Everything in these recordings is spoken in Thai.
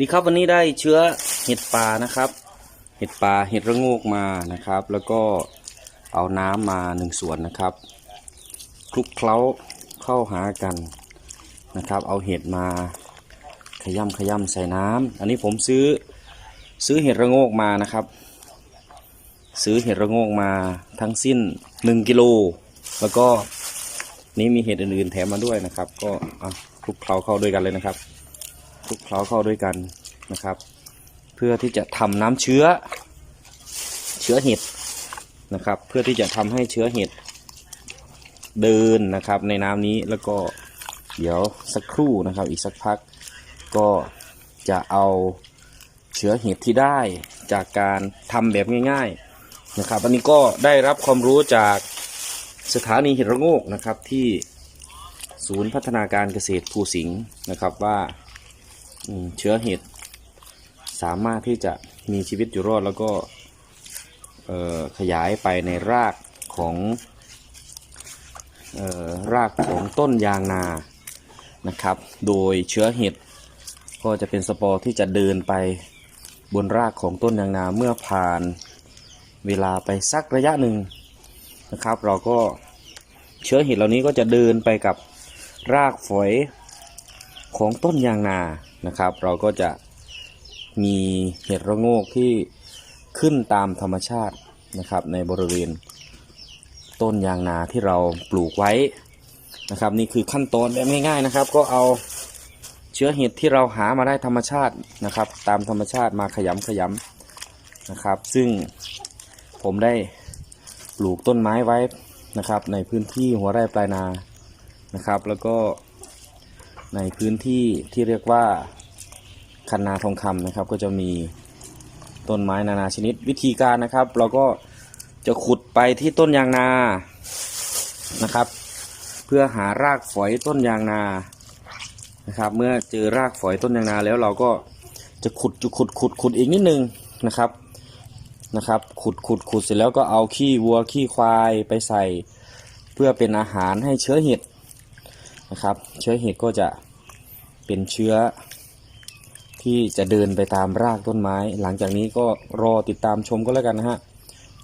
ดีครับวันนี้ได้เชื้อเห็ดป่านะครับ เห็ดป่าเห็ดระโงกมานะครับ แล้วก็เอาน้ำมาหนึ่งส่วนนะครับคลุกเคล้าเข้าหากันนะครับ เอาเห็ดมาขย่ำขย่ำใส่น้ำอันนี้ผมซื้อซื้อเห็ดระโงกมานะครับ ซื้อเห็ดระโงกมาทั้งสิ้น 1กิโลแล้วก็นี่มีเห็ดอื่นๆแถมมาด้วยนะครับ ก็คลุกเคล้าเข้าด้วยกันเลยนะครับ คลุกเคล้าเข้าด้วยกันนะครับ เพื่อที่จะทำน้ำเชื้อเชื้อเห็ดนะครับ เพื่อที่จะทำให้เชื้อเห็ดเดินนะครับ ในน้ำนี้แล้วก็เดี๋ยวสักครู่นะครับ อีกสักพักก็จะเอาเชื้อเห็ดที่ได้จากการทำแบบง่ายๆนะครับอันนี้ก็ได้รับความรู้จากสถานีเห็ดระโงกนะครับที่ศูนย์พัฒนาการเกษตรภูสิงห์นะครับว่า เชื้อเห็ดสามารถที่จะมีชีวิตอยู่รอดแล้วก็ขยายไปในรากของออรากของต้นยางนานะครับ โดยเชื้อเห็ดก็จะเป็นสปอร์ที่จะเดินไปบนรากของต้นยางนาเมื่อผ่านเวลาไปสักระยะหนึ่งนะครับ เราก็เชื้อเห็ดเหล่านี้ก็จะเดินไปกับรากฝอยของต้นยางนา นะครับ เราก็จะมีเห็ดระโงกที่ขึ้นตามธรรมชาตินะครับ ในบริเวณต้นยางนาที่เราปลูกไว้นะครับ นี่คือขั้นตอนแบบง่าย ๆนะครับ ก็เอาเชื้อเห็ดที่เราหามาได้ธรรมชาตินะครับ ตามธรรมชาติมาขยำขยำนะครับ ซึ่งผมได้ปลูกต้นไม้ไว้นะครับ ในพื้นที่หัวไร่ปลายนานะครับ แล้วก็ในพื้นที่ที่เรียกว่า คันนาทองคำนะครับ ก็จะมีต้นไม้นานาชนิดวิธีการนะครับ เราก็จะขุดไปที่ต้นยางนานะครับ เพื่อหารากฝอยต้นยางนานะครับ เมื่อเจอรากฝอยต้นยางนาแล้วเราก็จะขุดจุขุดขุดขุดอีกนิดนึงนะครับนะครับ ขุดขุดขุดเสร็จแล้วก็เอาขี้วัวขี้ควายไปใส่ เพื่อเป็นอาหารให้เชื้อเห็ดนะครับ เชื้อเห็ดก็จะเป็นเชื้อ ที่จะเดินไปตามรากต้นไม้ หลังจากนี้ก็รอติดตามชมก็แล้วกันนะฮะ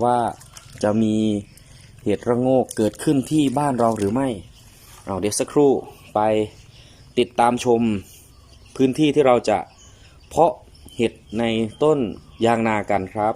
ว่าจะมีเห็ดระโงกเกิดขึ้นที่บ้านเราหรือไม่เอาเดี๋ยวสักครู่ไปติดตามชมพื้นที่ที่เราจะเพาะเห็ดในต้นยางนากันครับ